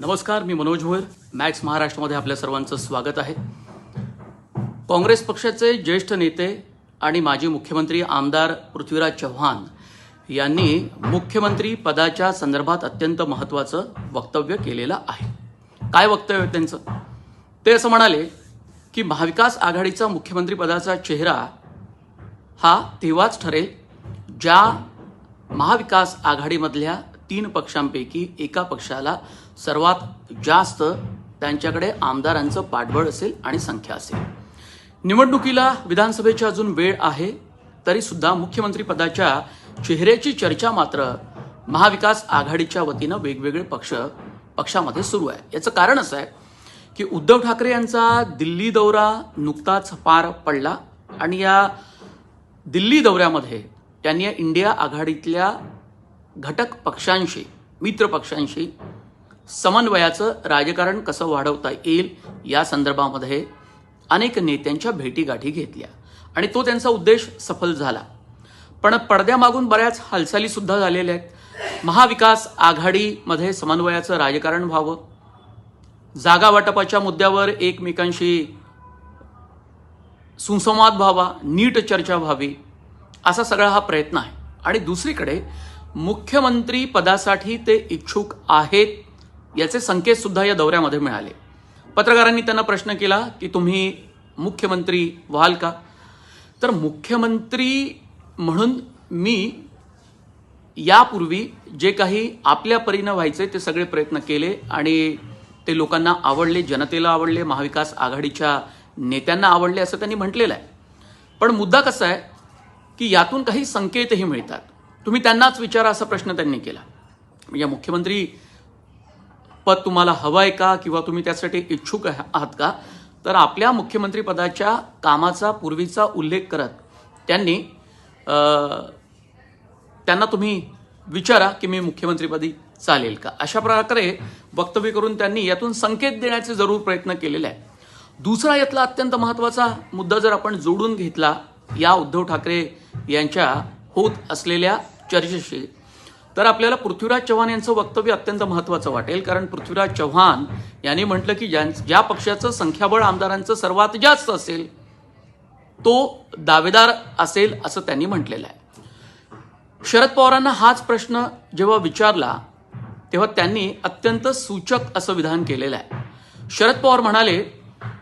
नमस्कार मी मनोज भोयर मॅक्स महाराष्ट्रामध्ये आपल्या सर्वांचं स्वागत आहे. काँग्रेस पक्षाचे ज्येष्ठ नेते आणि माजी मुख्यमंत्री आमदार पृथ्वीराज चव्हाण यांनी मुख्यमंत्री पदाच्या संदर्भात अत्यंत महत्त्वाचं वक्तव्य केलेलं आहे. काय वक्तव्य त्यांचं? ते असं म्हणाले की महाविकास आघाडीचा मुख्यमंत्री पदाचा चेहरा हा तेव्हाच ठरेल ज्या महाविकास आघाडीमधल्या तीन पक्षांपैकी एका पक्षाला सर्वात जास्त त्यांच्याकडे आमदारांचं पाठबळ असेल आणि संख्या असेल. निवडणुकीला विधानसभेची अजून वेळ आहे तरी सुद्धा मुख्यमंत्री पदाच्या चेहऱ्याची चर्चा मात्र महाविकास आघाडीच्या वतीनं वेगवेगळे पक्ष पक्षामध्ये सुरू आहे. याचं कारण असं आहे की उद्धव ठाकरे यांचा दिल्ली दौरा नुकताच पार पडला आणि या दिल्ली दौऱ्यामध्ये त्यांनी या इंडिया आघाडीतल्या घटक पक्षांशी मित्र पक्षांशी समन्वयाचं राजकारण कसं वाढवता येईल या संदर्भामध्ये अनेक नेत्यांच्या भेटीगाठी घेतल्या आणि तो त्यांचा उद्देश सफल झाला. पण पडद्यामागून बऱ्याच हालचाली सुद्धा झालेल्या आहेत. महाविकास आघाडीमध्ये समन्वयाचं राजकारण व्हावं. जागा वाटपाच्या मुद्द्यावर एकमेकांशी सुसंवाद व्हावा नीट चर्चा व्हावी असा सगळा हा प्रयत्न आहे. आणि दुसरीकडे मुख्यमंत्री पदासाठी ते इच्छुक आहेत याचे संकेत सुद्धा या दौऱ्यामध्ये मिळाले. पत्रकारांनी त्यांना प्रश्न केला की तुम्ही मुख्यमंत्री व्हाल का? तर मुख्यमंत्री म्हणून मी यापूर्वी जे काही आपल्या परीनं व्हायचे ते सगळे प्रयत्न केले आणि ते लोकांना आवडले जनतेला आवडले महाविकास आघाडीच्या नेत्यांना आवडले असं त्यांनी म्हटलेलं आहे. पण मुद्दा कसा आहे की यातून काही संकेतही मिळतात. तुम्ही त्यांनाच विचारा असा प्रश्न त्यांनी केला. म्हणजे मुख्यमंत्री पद तुम्हाला हवं आहे का किंवा तुम्ही त्यासाठी इच्छुक आहात का? तर आपल्या मुख्यमंत्रीपदाच्या कामाचा पूर्वीचा उल्लेख करत त्यांनी त्यांना तुम्ही विचारा की मी मुख्यमंत्रीपदी चालेल का. अशा प्रकारे वक्तव्य करून त्यांनी यातून संकेत देण्याचे जरूर प्रयत्न केलेले आहे दुसरा यातला अत्यंत महत्त्वाचा मुद्दा जर आपण जोडून घेतला या उद्धव ठाकरे यांच्या होत असलेल्या चर्चेशी तर आपल्याला पृथ्वीराज चव्हाण यांचं वक्तव्य अत्यंत महत्त्वाचं वाटेल. कारण पृथ्वीराज चव्हाण यांनी म्हटलं की ज्यां ज्या पक्षाचं संख्याबळ आमदारांचं सर्वात जास्त असेल तो दावेदार असेल असं त्यांनी म्हटलेलं आहे. शरद पवारांना हाच प्रश्न जेव्हा विचारला तेव्हा त्यांनी अत्यंत सूचक असं विधान केलेलं आहे. शरद पवार म्हणाले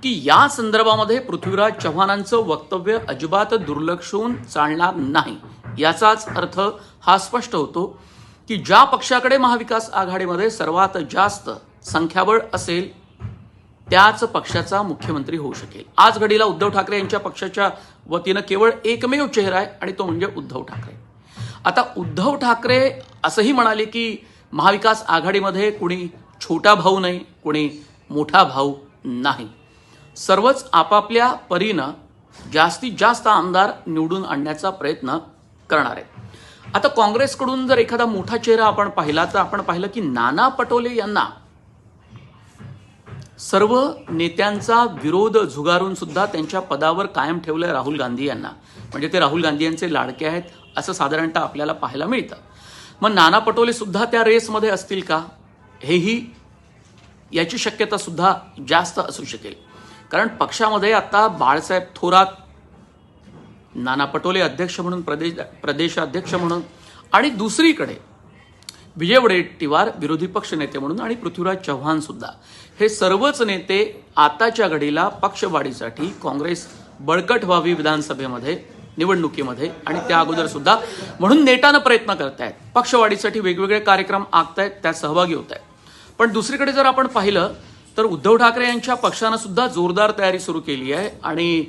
की या संदर्भामध्ये पृथ्वीराज चव्हाणांचं वक्तव्य अजिबात दुर्लक्षून चालणार नाही. याचाच अर्थ हा स्पष्ट होतो की ज्या पक्षाकडे महाविकास आघाडीमध्ये सर्वात जास्त संख्याबळ असेल त्याच पक्षाचा मुख्यमंत्री होऊ शकेल. आज घडीला उद्धव ठाकरे यांच्या पक्षाच्या वतीनं केवळ एकमेव चेहरा आहे आणि तो म्हणजे उद्धव ठाकरे. आता उद्धव ठाकरे असंही म्हणाले की महाविकास आघाडीमध्ये कुणी छोटा भाऊ नाही कुणी मोठा भाऊ नाही. सर्वच आपापल्या परीनं जास्तीत जास्त आमदार निवडून आणण्याचा प्रयत्न करणार आहेत. आता काँग्रेसकडून जर एखादा मोठा चेहरा आपण पाहिला तर आपण पाहिलं की नाना पटोले यांना सर्व नेत्यांचा विरोध झुगारून सुद्धा त्यांच्या पदावर कायम ठेवलंय राहुल गांधी यांना. म्हणजे ते राहुल गांधी यांचे लाडके आहेत असं साधारणतः आपल्याला पाहायला मिळतं. मग नाना पटोले सुद्धा त्या रेसमध्ये असतील का? हेही याची शक्यता सुद्धा जास्त असू शकेल. कारण पक्षामध्ये आता बाळासाहेब थोरात नाना पटोले अध्यक्ष म्हणून प्रदेश प्रदेशाध्यक्ष म्हणून आणि दुसरीकडे विजय वडेट्टीवार विरोधी पक्ष नेते म्हणून आणि पृथ्वीराज चव्हाण सुद्धा. हे सर्वच नेते आताच्या घडीला पक्षवाढीसाठी काँग्रेस बळकट व्हावी विधानसभेमध्ये निवडणुकीमध्ये आणि त्या अगोदर सुद्धा म्हणून नेटानं प्रयत्न करतायत. पक्षवाढीसाठी वेगवेगळे कार्यक्रम आखतायत त्यात सहभागी होत आहेत पण दुसरीकडे जर आपण पाहिलं तर उद्धव ठाकरे यांच्या पक्षानं सुद्धा जोरदार तयारी सुरू केली आहे आणि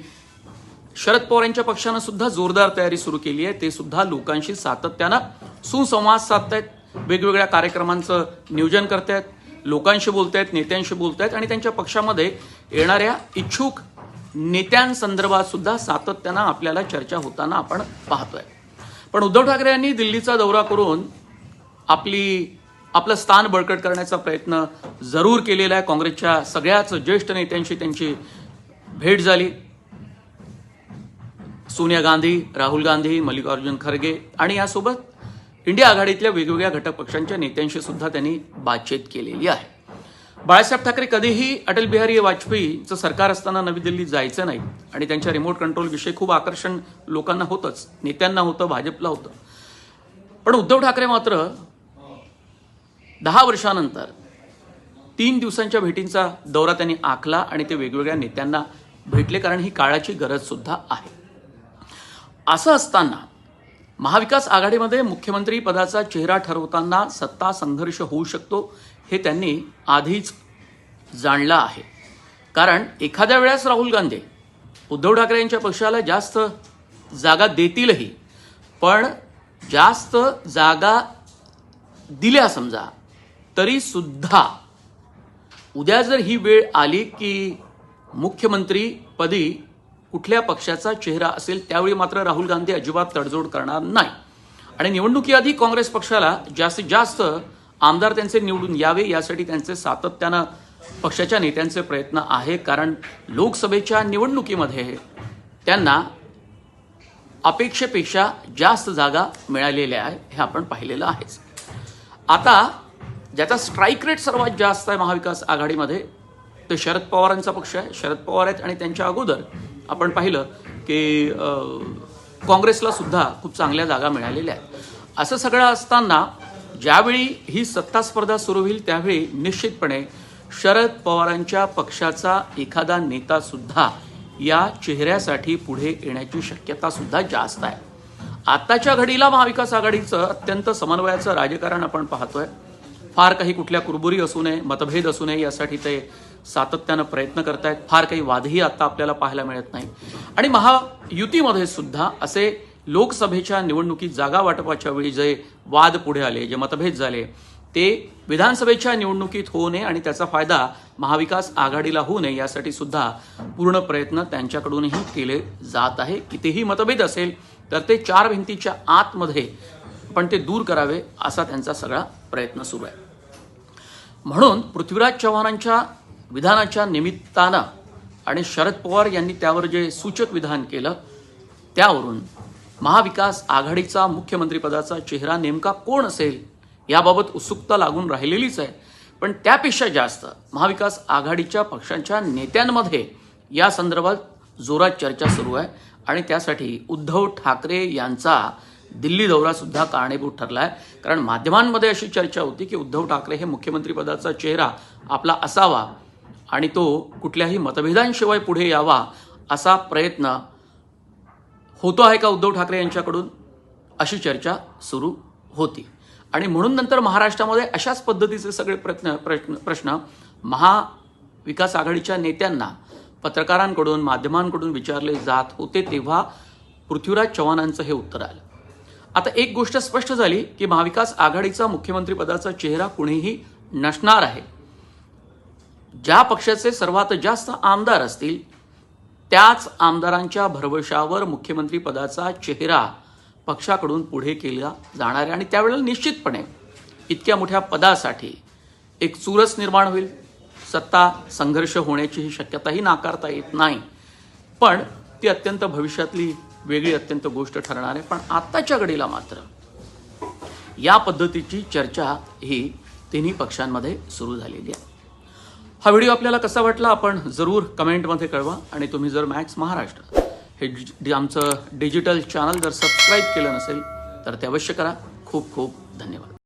शरद पवार यांच्या पक्षानं सुद्धा जोरदार तयारी सुरू केली आहे. ते सुद्धा लोकांशी सातत्यानं सुसंवाद साधतायत. वेगवेगळ्या कार्यक्रमांचं नियोजन करतायत. लोकांशी बोलतायत नेत्यांशी बोलतायत आणि त्यांच्या पक्षामध्ये येणाऱ्या इच्छुक नेत्यांसंदर्भात सुद्धा सातत्यानं आपल्याला चर्चा होताना आपण पाहतोय. पण उद्धव ठाकरे यांनी दिल्लीचा दौरा करून आपली आपलं स्थान बळकट करण्याचा प्रयत्न जरूर केलेला आहे. काँग्रेसच्या सगळ्याच ज्येष्ठ नेत्यांशी त्यांची भेट झाली. सोनिया गांधी राहुल गांधी मल्लिकार्जुन खरगे आणि यासोबत इंडिया आघाडीतल्या वेगवेगळ्या घटक पक्षांच्या नेत्यांशी सुद्धा त्यांनी बातचीत केलेली आहे. बाळासाहेब ठाकरे कधीही अटल बिहारी वाजपेयीचं सरकार असताना नवी दिल्लीत जायचं नाही आणि त्यांच्या रिमोट कंट्रोल विषयी खूप आकर्षण लोकांना होतंच. नेत्यांना होतं भाजपला होतं. पण उद्धव ठाकरे मात्र दहा वर्षानंतर तीन दिवसांच्या भेटींचा दौरा त्यांनी आखला आणि ते वेगवेगळ्या नेत्यांना भेटले कारण ही काळाची गरज सुद्धा आहे. असं असताना महाविकास आघाडीमध्ये मुख्यमंत्री पदाचा चेहरा ठरवताना सत्ता संघर्ष होऊ शकतो हे त्यांनी आधीच जाणलं आहे. कारण एखाद्या वेळेस राहुल गांधी उद्धव ठाकरे यांच्या पक्षाला जास्त जागा देतीलही पण जास्त जागा दिल्या समजा तरी सुद्धा उद्या जर ही वेळ आली की मुख्यमंत्री पदी कुठल्या पक्षाचा चेहरा असेल त्यावेळी मात्र राहुल गांधी अजिबात तडजोड करणार नाही. आणि निवडणुकीआधी काँग्रेस पक्षाला जास्तीत जास्त आमदार त्यांचे निवडून यावे यासाठी त्यांचे सातत्यानं पक्षाच्या नेत्यांचे प्रयत्न आहे. कारण लोकसभेच्या निवडणुकीमध्ये त्यांना अपेक्षेपेक्षा जास्त जागा मिळालेल्या आहे हे आपण पाहिलेलं आहेच. आता ज्याचा स्ट्राईक रेट सर्वात जास्त आहे महाविकास आघाडीमध्ये ते शरद पवारांचा पक्ष आहे. शरद पवार आहेत आणि त्यांच्या अगोदर आपण पाहिलं की काँग्रेसला सुद्धा खूप चांगल्या जागा मिळालेल्या आहेत. असं सगळं असताना ज्यावेळी ही सत्ता स्पर्धा सुरू होईल त्यावेळी निश्चितपणे शरद पवारांच्या पक्षाचा एखादा नेता सुद्धा या चेहऱ्यासाठी पुढे येण्याची शक्यता सुद्धा जास्त आहे. आत्ताच्या घडीला महाविकास आघाडीचं अत्यंत समन्वयाचं राजकारण आपण पाहतोय. फार काही कुठल्या कुरबुरी असू नये मतभेद असू नये यासाठी ते सातत्यानं प्रयत्न करतायत. फार काही वादही आता आपल्याला पाहायला मिळत नाही. आणि महायुतीमध्ये सुद्धा असे लोकसभेच्या निवडणुकीत जागा वाटपाच्या वेळी जे वाद पुढे आले जे मतभेद झाले ते विधानसभेच्या निवडणुकीत होऊ नये आणि त्याचा फायदा महाविकास आघाडीला होऊ नये यासाठी सुद्धा पूर्ण प्रयत्न त्यांच्याकडूनही केले जात आहे. कितीही मतभेद असेल तर ते चार भिंतीच्या आतमध्ये पण ते दूर करावे असा त्यांचा सगळा प्रयत्न सुरू आहे. म्हणून पृथ्वीराज चव्हाणांच्या विधानाच्या निमित्तानं आणि शरद पवार यांनी त्यावर जे सूचक विधान केलं त्यावरून महाविकास आघाडीचा मुख्यमंत्रीपदाचा चेहरा नेमका कोण असेल याबाबत उत्सुकता लागून राहिलेलीच आहे. पण त्यापेक्षा जास्त महाविकास आघाडीच्या पक्षांच्या नेत्यांमध्ये या संदर्भात जोरात चर्चा सुरू आहे आणि त्यासाठी उद्धव ठाकरे यांचा दिल्ली दौरासुद्धा कारणीभूत ठरला आहे कारण माध्यमांमध्ये अशी चर्चा होती की उद्धव ठाकरे हे मुख्यमंत्रीपदाचा चेहरा आपला असावा आणि तो कुठल्याही मतभेदांशिवाय पुढे यावा असा प्रयत्न होतो आहे का उद्धव ठाकरे यांच्याकडून? अशी चर्चा सुरू होती. आणि म्हणून नंतर महाराष्ट्रामध्ये अशाच पद्धतीचे सगळे प्रश्न प्रश्न प्रश्न महाविकास आघाडीच्या नेत्यांना पत्रकारांकडून माध्यमांकडून विचारले जात होते तेव्हा पृथ्वीराज चव्हाणांचं हे उत्तर आलं. आता एक गोष्ट स्पष्ट झाली की महाविकास आघाडीचा मुख्यमंत्रीपदाचा चेहरा कुणीही नसणार आहे. ज्या पक्षाचे सर्वात जास्त आमदार असतील त्याच आमदारांच्या भरवशावर मुख्यमंत्री पदाचा चेहरा पक्षाकडून पुढे केला जाणार आहे. आणि त्यावेळेला निश्चितपणे इतक्या मोठ्या पदासाठी एक चुरस निर्माण होईल. सत्ता संघर्ष होण्याची ही शक्यताही नाकारता येत नाही. पण ती अत्यंत भविष्यातली वेगळी अत्यंत गोष्ट ठरणार आहे. पण आत्ताच्या घडीला मात्र या पद्धतीची चर्चा ही तिन्ही पक्षांमध्ये सुरू झालेली आहे. हा व्हिडिओ आपल्याला कसा वाटला आपण जरूर कमेंटमध्ये कळवा आणि तुम्ही जर मॅक्स महाराष्ट्र हे आमचं डिजिटल चॅनल जर सबस्क्राईब केलं नसेल तर ते अवश्य करा. खूप खूप धन्यवाद.